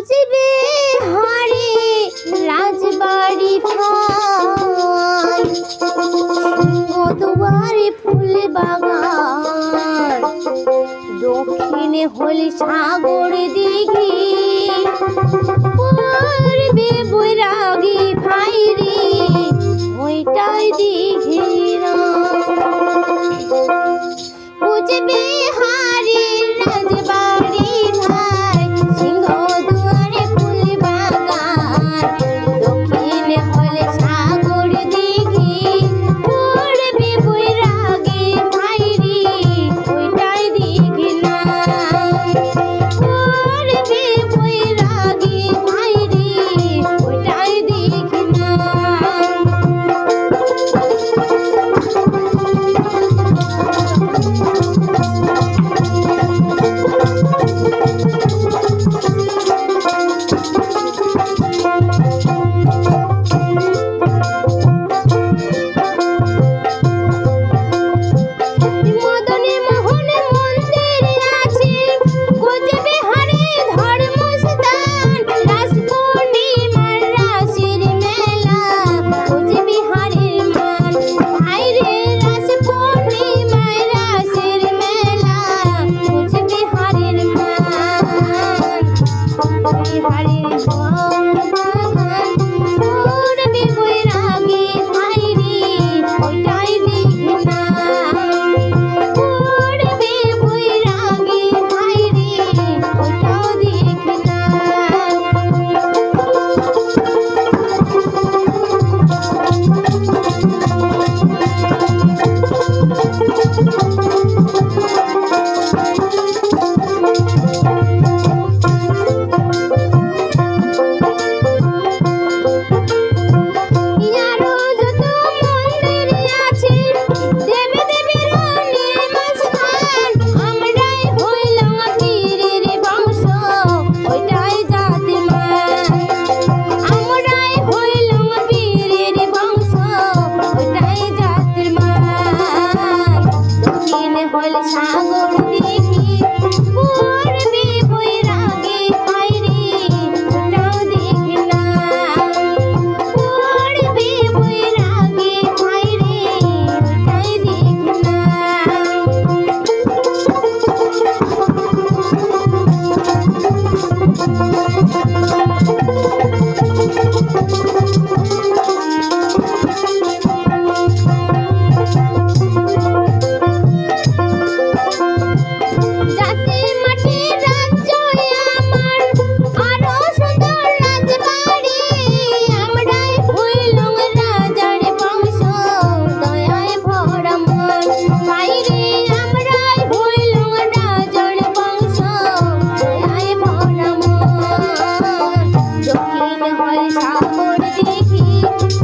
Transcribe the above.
খুঁজবে হারে রাজবাড়ি ফান কতবারে ফুল বাগান। দক্ষিণে হলে সাগর দিঘি। পড়বে বৈরাগী ভাই রে ওইটাই দিঘিরা। খুঁজবে 妈妈。মন দেখি।